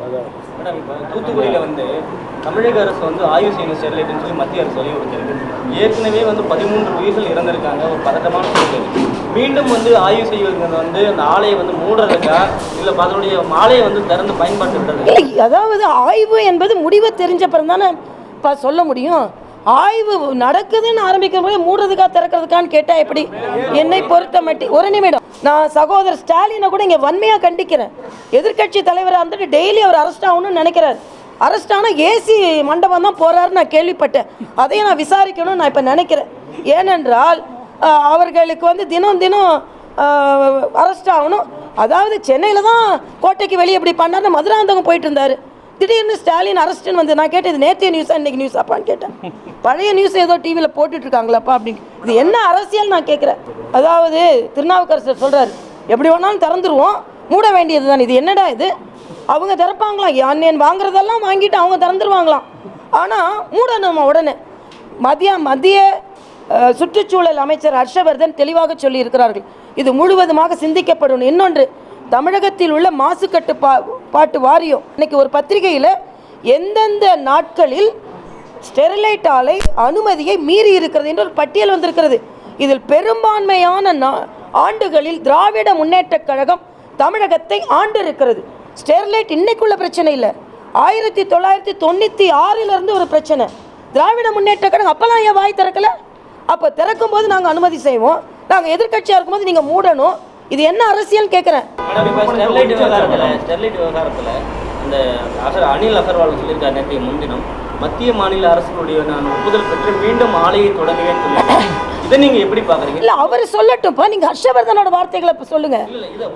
Madam இப்போ தூத்துக்குடியில் வந்து தமிழக அரசு வந்து ஆய்வு செய்யணும் ஸ்டெர்லைட்னு சொல்லி மத்திய அரசு வலியுறுத்திருக்கு ஏற்கனவே வந்து பதிமூன்று உயிர்கள் இறந்திருக்காங்க. ஒரு பதட்டமான சூழ்நிலை. மீண்டும் வந்து ஆய்வு செய்வதற்கு வந்து அந்த ஆலையை வந்து மூடுறதுக்கா? இல்லை அதனுடைய ஆலையை வந்து திறந்து பயன்பாட்டு விடுறது அதாவது ஆய்வு என்பது முடிவை தெரிஞ்சப்பறம் தானே இப்போ சொல்ல முடியும். ஆய்வு நடக்குதுன்னு ஆரம்பிக்கும் போது மூடுறதுக்கா திறக்கிறதுக்கான்னு கேட்டால் எப்படி? என்னை பொறுத்த மட்டி ஒரு நிமிடம். நான் சகோதரர் ஸ்டாலினை கூட இங்கே வன்மையாக கண்டிக்கிறேன். எதிர்க்கட்சி தலைவராக இருந்துட்டு டெய்லி அவர் அரெஸ்ட் ஆகணும்னு நினைக்கிறார். அரெஸ்ட் ஆனால் ஏசி மண்டபம் தான் போகிறாருன்னு நான் கேள்விப்பட்டேன். அதையும் நான் விசாரிக்கணும்னு நான் இப்போ நினைக்கிறேன். ஏனென்றால் அவர்களுக்கு வந்து தினம் தினம் அரெஸ்ட் ஆகணும். அதாவது சென்னையில் தான் கோட்டைக்கு வெளியே இப்படி பண்ணார்னு மதுராந்தகம் போயிட்டு இருந்தார். திடீர்னு ஸ்டாலின் அரெஸ்ட்னு வந்து நான் கேட்டது நேற்றைய நியூஸா இன்னைக்கு நியூஸ் அப்பான்னு கேட்டேன். பழைய நியூஸ் ஏதோ டிவியில் போட்டுட்டு இருக்காங்களாப்பா அப்படின்னு. இது என்ன அரசியல் நான் கேட்குறேன். அதாவது திருநாவுக்கரசர் சொல்கிறாரு எப்படி வேணாலும் திறந்துருவோம். மூட வேண்டியது தான். இது என்னடா இது? அவங்க திறப்பாங்களாம். அண்ணன் வாங்குறதெல்லாம் வாங்கிட்டு அவங்க திறந்துருவாங்களாம். ஆனால் மூடணும் உடனே? மதிய மத்திய சுற்றுச்சூழல் அமைச்சர் ஹர்ஷவர்தன் தெளிவாக சொல்லியிருக்கிறார்கள். இது முழுவதுமாக சிந்திக்கப்படும். இன்னொன்று தமிழகத்தில் உள்ள மாசு கட்டுப்பா பாட்டு வாரியம். இன்னைக்கு ஒரு பத்திரிகையில் எந்தெந்த நாட்களில் ஸ்டெர்லைட் ஆலை அனுமதியை மீறி இருக்கிறது என்று ஒரு பட்டியல் வந்திருக்கிறது. இதில் பெரும்பான்மையான நா- ஆண்டுகளில் திராவிட முன்னேற்றக் கழகம் தமிழகத்தை ஆண்டு இருக்கிறது ஸ்டெர்லைட் இன்னைக்குள்ள பிரச்சனை இல்லை. ஆயிரத்தி தொள்ளாயிரத்தி தொண்ணூற்றி ஆறிலிருந்து ஒரு பிரச்சனை. திராவிட முன்னேற்ற கழகம் அப்போல்லாம் ஏன் வாய் திறக்கல? அப்போ திறக்கும்போது நாங்கள் அனுமதி செய்வோம். நாங்கள் எதிர்க்கட்சியாக இருக்கும்போது நீங்கள் மூடணும். இது என்ன அரசியல் கேட்குறேன் மேடம் இப்போ ஸ்டெர்லைட் விவகாரத்தில் ஸ்டெர்லைட் விவகாரத்தில் அந்த அகர் அனில் அகர்வால் சொல்லியிருக்காரு நேற்றைய முன்தினம் மத்திய மாநில அரசுகளுடைய நான் ஒப்புதல் பெற்று மீண்டும் ஆலையை சொல்லியிருக்காங்க இதை நீங்கள் எப்படி பார்க்குறீங்க இல்லை அவர் சொல்லட்டும்ப்பா. நீங்கள் ஹர்ஷவர்தனோட வார்த்தைகளை இப்போ சொல்லுங்க.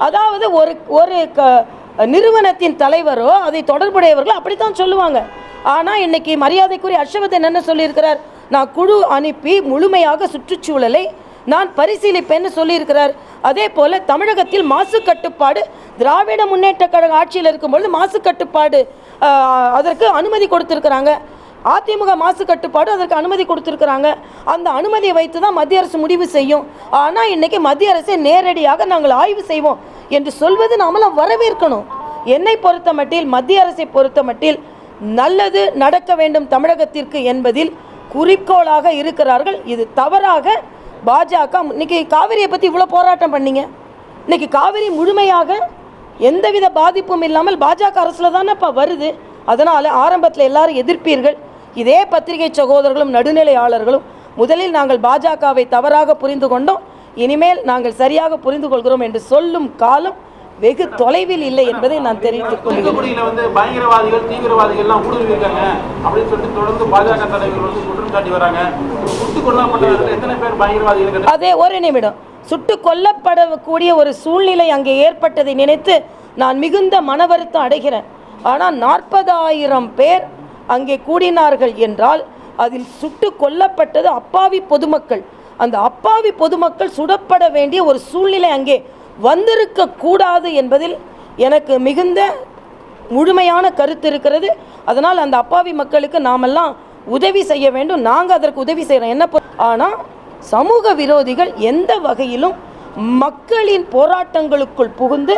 அதாவது ஒரு ஒரு நிறுவனத்தின் தலைவரோ அதை தொடர்புடையவர்களோ அப்படித்தான் சொல்லுவாங்க. ஆனால் இன்னைக்கு மரியாதைக்குரிய ஹர்ஷவர்தன் என்ன சொல்லியிருக்கிறார்? நான் குழு அனுப்பி முழுமையாக சுற்றுச்சூழலை நான் பரிசீலிப்பேன்னு சொல்லியிருக்கிறார். அதே போல் தமிழகத்தில் மாசு கட்டுப்பாடு திராவிட முன்னேற்ற கழக ஆட்சியில் இருக்கும்பொழுது மாசு கட்டுப்பாடு அதற்கு அனுமதி கொடுத்துருக்குறாங்க. அதிமுக மாசு கட்டுப்பாடு அதற்கு அனுமதி கொடுத்துருக்குறாங்க. அந்த அனுமதியை வைத்து தான் மத்திய அரசு முடிவு செய்யும். ஆனால் இன்றைக்கி மத்திய அரசை நேரடியாக நாங்கள் ஆய்வு செய்வோம் என்று சொல்வது நாமெல்லாம் வரவேற்கணும். என்னை பொறுத்த மட்டில் மத்திய அரசை பொறுத்த மட்டில் நல்லது நடக்க வேண்டும் தமிழகத்திற்கு என்பதில் குறிக்கோளாக இருக்கிறார்கள். இது தவறாக பாஜக இன்னைக்கு காவிரியை பற்றி இவ்வளோ போராட்டம் பண்ணீங்க. இன்னைக்கு காவிரி முழுமையாக எந்தவித பாதிப்பும் இல்லாமல் பாஜக அரசில் தானே இப்போ வருது. அதனால் ஆரம்பத்தில் எல்லாரும் எதிர்ப்பீர்கள். இதே பத்திரிகை சகோதரர்களும் நடுநிலையாளர்களும் முதலில் நாங்கள் பாஜகவை தவறாக புரிந்து கொண்டோம். இனிமேல் நாங்கள் சரியாக புரிந்து கொள்கிறோம் என்று சொல்லும் காலம் வெகு தொலைவில் இல்லை என்பதை நான் தெரிவித்துக் கொள்கிறேன். வந்து பயங்கரவாதிகள் தீவிரவாதிகள் எல்லாம் ஊடுருவிருக்காங்க அப்படின்னு சொல்லிட்டு தொடர்ந்து பாஜக தலைவர்கள் வந்து குற்றம் சாட்டி வராங்க. சுட்டுக் கொல்லப்பட்டவர்கள் எத்தனை பேர் பயங்கரவாதிகள் அதே ஒரு நிமிடம். சுட்டு கொல்லப்படக்கூடிய ஒரு சூழ்நிலை அங்கே ஏற்பட்டதை நினைத்து நான் மிகுந்த மன வருத்தம் அடைகிறேன். ஆனால் நாற்பதாயிரம் பேர் அங்கே கூடினார்கள் என்றால் அதில் சுட்டு கொல்லப்பட்டது அப்பாவி பொதுமக்கள். அந்த அப்பாவி பொதுமக்கள் சுடப்பட வேண்டிய ஒரு சூழ்நிலை அங்கே வந்திருக்க கூடாது என்பதில் எனக்கு மிகுந்த முழுமையான கருத்து இருக்கிறது. அதனால் அந்த அப்பாவி மக்களுக்கு நாமெல்லாம் உதவி செய்ய வேண்டும். நாங்கள் அதற்கு உதவி செய்கிறோம் என்ன ஆனால் சமூக விரோதிகள் எந்த வகையிலும் மக்களின் போராட்டங்களுக்குள் புகுந்து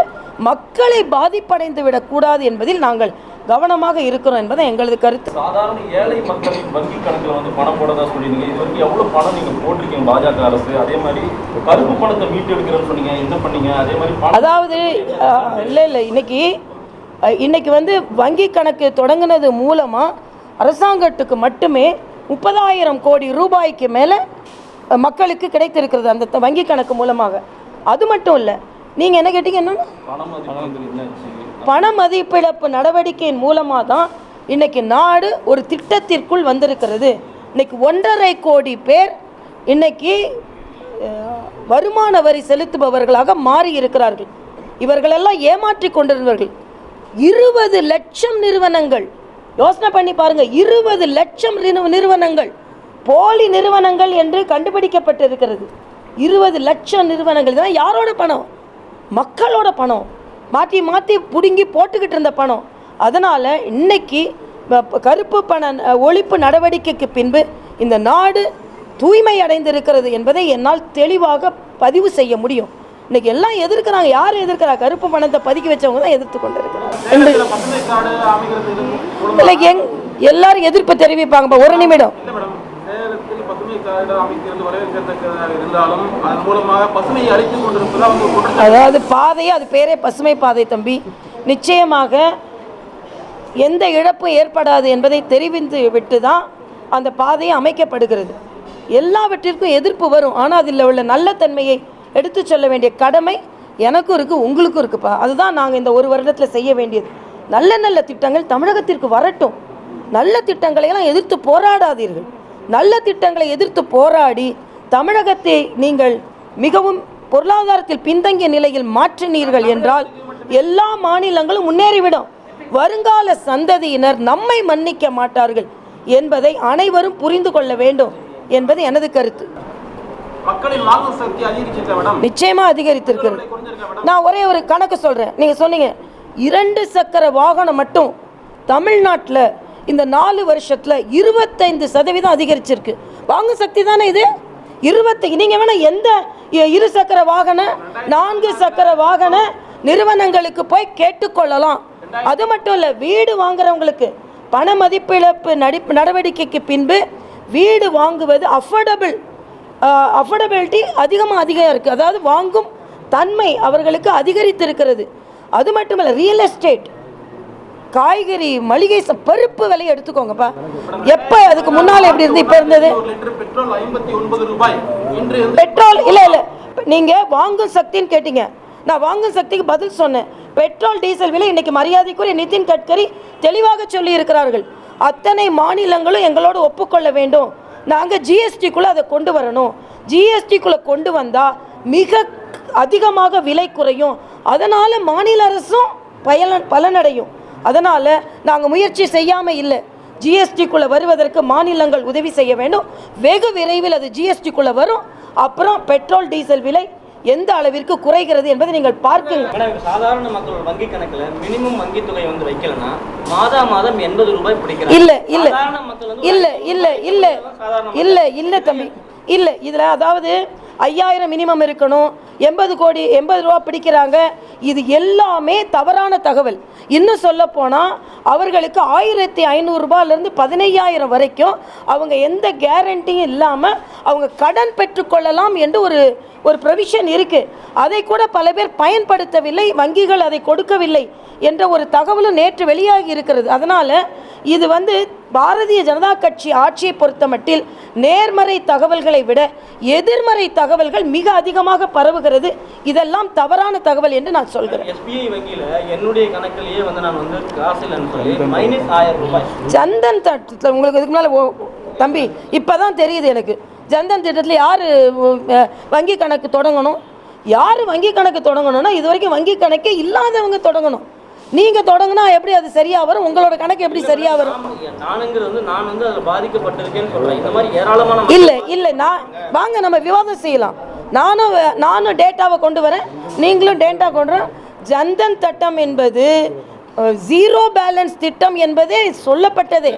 மக்களை பாதிப்படைந்து விடக்கூடாது என்பதில் நாங்கள் கவனமாக இருக்கிறோம் என்பதை எங்களது கருத்து. சாதாரண ஏழை மக்களின் வங்கி கணக்குல வந்து பணம் போடதா சொல்லிருந்தீங்க இது வரைக்கும் எவ்வளவு பணம் நீங்க போட்டிருக்கீங்க பாஜக அரசு? அதே மாதிரி கருப்பு பணத்தை மீட்டெடுக்கிறேன்னு சொன்னீங்க. என்ன பண்ணீங்க? அதே மாதிரி அதாவது இல்லை இல்லை. இன்னைக்கு இன்னைக்கு வந்து வங்கி கணக்கு தொடங்கினது மூலமாக அரசாங்கத்துக்கு மட்டுமே முப்பதாயிரம் கோடி ரூபாய்க்கு மேலே மக்களுக்கு கிடைத்திருக்கிறது அந்த வங்கி கணக்கு மூலமாக. அது மட்டும் இல்லை. நீங்கள் என்ன கேட்டீங்க? என்னன்னா? பண மதிப்பிழப்பு நடவடிக்கையின் மூலமாக தான் இன்னைக்கு நாடு ஒரு திட்டத்திற்குள் வந்திருக்கிறது. இன்னைக்கு ஒன்றரை கோடி பேர் இன்னைக்கு வருமான வரி செலுத்துபவர்களாக மாறி இருக்கிறார்கள் இவர்களெல்லாம் ஏமாற்றி கொண்டிருந்தவர்கள். இருபது லட்சம் நிறுவனங்கள் யோசனை பண்ணி பாருங்க இருபது லட்சம் நிறுவனங்கள் போலி நிறுவனங்கள் என்று கண்டுபிடிக்கப்பட்டிருக்கிறது. இருபது லட்சம் நிறுவனங்கள் இதெல்லாம் யாரோட பணம்? மக்களோட பணம். மாற்றி மாற்றி பிடுங்கி போட்டுக்கிட்டு இருந்த பணம். அதனால் இன்னைக்கு கருப்பு பண ஒழிப்பு நடவடிக்கைக்கு பின்பு இந்த நாடு தூய்மை அடைந்திருக்கிறது என்பதை என்னால் தெளிவாக பதிவு செய்ய முடியும். இன்னைக்கு எல்லாம் எதிர்க்கிறாங்க யார் எதிர்க்கிறா? கருப்பு பணத்தை பதுக்கி வச்சவங்க தான் எதிர்த்து மூலமா இல்லை எங் எல்லாரும் எதிர்ப்பு தெரிவிப்பாங்கப்பா ஒரு நிமிடம். பசுமை அமைக்கிறது வரவேற்கத்தக்கதாக இருந்தாலும் அதன் மூலமாக பசுமையை அழித்துக் அதாவது பாதை அது பேரே பசுமை பாதை தம்பி. நிச்சயமாக எந்த இழப்பும் ஏற்படாது என்பதை தெரிவித்து விட்டு தான் அந்த பாதை அமைக்கப்படுகிறது. எல்லாவற்றிற்கும் எதிர்ப்பு வரும். ஆனால் அதில் உள்ள நல்ல தன்மையை எடுத்துச் சொல்ல வேண்டிய கடமை எனக்கும் இருக்குது உங்களுக்கும் இருக்குப்பா. அதுதான் நாங்கள் இந்த ஒரு வருடத்தில் செய்ய வேண்டியது. நல்ல நல்ல திட்டங்கள் தமிழகத்திற்கு வரட்டும். நல்ல திட்டங்களை எல்லாம் எதிர்த்து போராடாதீர்கள். நல்ல திட்டங்களை எதிர்த்து போராடி தமிழகத்தை நீங்கள் மிகவும் பொருளாதாரத்தில் பின்தங்கிய நிலையில் மாற்றினீர்கள் என்றால் எல்லா மாநிலங்களும் முன்னேறிவிடும். வருங்கால சந்ததியினர் நம்மை மன்னிக்க மாட்டார்கள் என்பதை அனைவரும் புரிந்து கொள்ள வேண்டும் என்பது எனது கருத்து. நிச்சயமா அதிகரித்திருக்கிறது. நான் ஒரே ஒரு கணக்கு சொல்றேன். நீங்க சொன்னீங்க இரண்டு சக்கர வாகனம் மட்டும் தமிழ்நாட்டில் இந்த நாலு வருஷத்தில் இருபத்தைந்து சதவீதம் அதிகரிச்சிருக்கு. வாங்கும் சக்தி தானே இது? இருபத்தி நீங்கள் வேணால் எந்த இரு சக்கர வாகன நான்கு சக்கர வாகன நிறுவனங்களுக்கு போய் கேட்டுக்கொள்ளலாம். அது மட்டும் இல்லை வீடு வாங்குறவங்களுக்கு பண மதிப்பிழப்பு நடிப்பு நடவடிக்கைக்கு பின்பு வீடு வாங்குவது அஃபோர்டபுள் அஃபோர்டபிலிட்டி அதிகமாக அதிகம் இருக்குது அதாவது வாங்கும் தன்மை அவர்களுக்கு அதிகரித்திருக்கிறது. அது மட்டுமல்ல ரியல் எஸ்டேட் காய்கறி மளிகை பருப்பு விலை எடுத்துக்கோங்கப்பா. எப்போ அதுக்கு முன்னால் எப்படி இருந்து இப்போ இருந்தது? பெட்ரோல் இல்லை இல்லை. நீங்கள் வாங்கும் சக்தின்னு கேட்டீங்க. நான் வாங்கும் சக்திக்கு பதில் சொன்னேன். பெட்ரோல் டீசல் விலை இன்னைக்கு மரியாதைக்குரிய நிதின் கட்கரி தெளிவாக சொல்லி இருக்கிறார்கள். அத்தனை மாநிலங்களும் எங்களோடு ஒப்புக்கொள்ள வேண்டும். நாங்கள் ஜிஎஸ்டிக்குள்ளே அதை கொண்டு வரணும். ஜிஎஸ்டிக்குள்ளே கொண்டு வந்தால் மிக அதிகமாக விலை குறையும். அதனால் மாநில அரசும் பயன் பலனடையும். அதனால் நாங்கள் முயற்சி செய்யாமல் இல்லை. ஜிஎஸ்டிக்குள்ளே வருவதற்கு மாநிலங்கள் உதவி செய்ய வேண்டும். வெகு விரைவில் அது ஜிஎஸ்டிக்குள்ளே வரும். அப்புறம் பெட்ரோல் டீசல் விலை எந்த அளவிற்கு குறைகிறது என்பதை நீங்கள் பார்க்குங்க சாதாரண மக்களோட வங்கி கணக்குல மினிமம் வங்கி தொகை வந்து வைக்கலன்னா மாதா மாதம் எண்பது ரூபாய் பிடிக்கிறாங்க. இல்ல இல்ல. இல்ல இல்ல இல்ல. இல்ல இல்ல தம்பி. இல்ல இதுல அதாவது ஐயாயிரம் மினிமம் இருக்கணும். எண்பது கோடி எண்பது ரூபா பிடிக்கிறாங்க. இது எல்லாமே தவறான தகவல். இன்னும் சொல்ல போனால் அவர்களுக்கு ஆயிரத்தி ஐநூறுரூபாலேருந்து பதினையாயிரம் வரைக்கும் அவங்க எந்த கேரண்டியும் இல்லாமல் அவங்க கடன் பெற்றுக்கொள்ளலாம் என்று ஒரு ஒரு ப்ரொவிஷன் இருக்குது அதை கூட பல பேர் பயன்படுத்தவில்லை வங்கிகள் அதை கொடுக்கவில்லை என்ற ஒரு தகவலும் நேற்று வெளியாகி இருக்கிறது. அதனால் இது வந்து பாரதிய ஜனதா கட்சி ஆட்சியை பொறுத்தமட்டில் நேர்மறை தகவல்களை விட எதிர்மறை தகவல்கள் மிக அதிகமாக பரவுகிறது. இதெல்லாம் தவறான தகவல் என்று நான் சொல்கிறேன். எஸ்பிஐ வங்கியில என்னுடைய கணக்கிலேயே வந்து நான் வந்து காசு மைனஸ் ஆயிரம் ரூபாய். ஜன்தன் திட்டத்தில் உங்களுக்கு இதுக்கு மேலே தம்பி இப்போ தான் தெரியுது எனக்கு. ஜன்தன் திட்டத்தில் யார் வங்கி கணக்கு தொடங்கணும்? யார் வங்கி கணக்கு தொடங்கணும்னா இது வரைக்கும் வங்கி கணக்கே இல்லாதவங்க தொடங்கணும். நீங்கள் தொடங்கினா எப்படி அது சரியாக வரும்? உங்களோட கணக்கு எப்படி சரியாக வரும்? இல்லை இல்லை நான் வாங்க நம்ம விவாதம் செய்யலாம். நானும் நானும் டேட்டாவை கொண்டு வரேன். நீங்களும் டேட்டா கொண்டு ஜன்தன் திட்டம் என்பது ஜீரோ பேலன்ஸ் திட்டம் என்பதே சொல்லப்பட்டதே.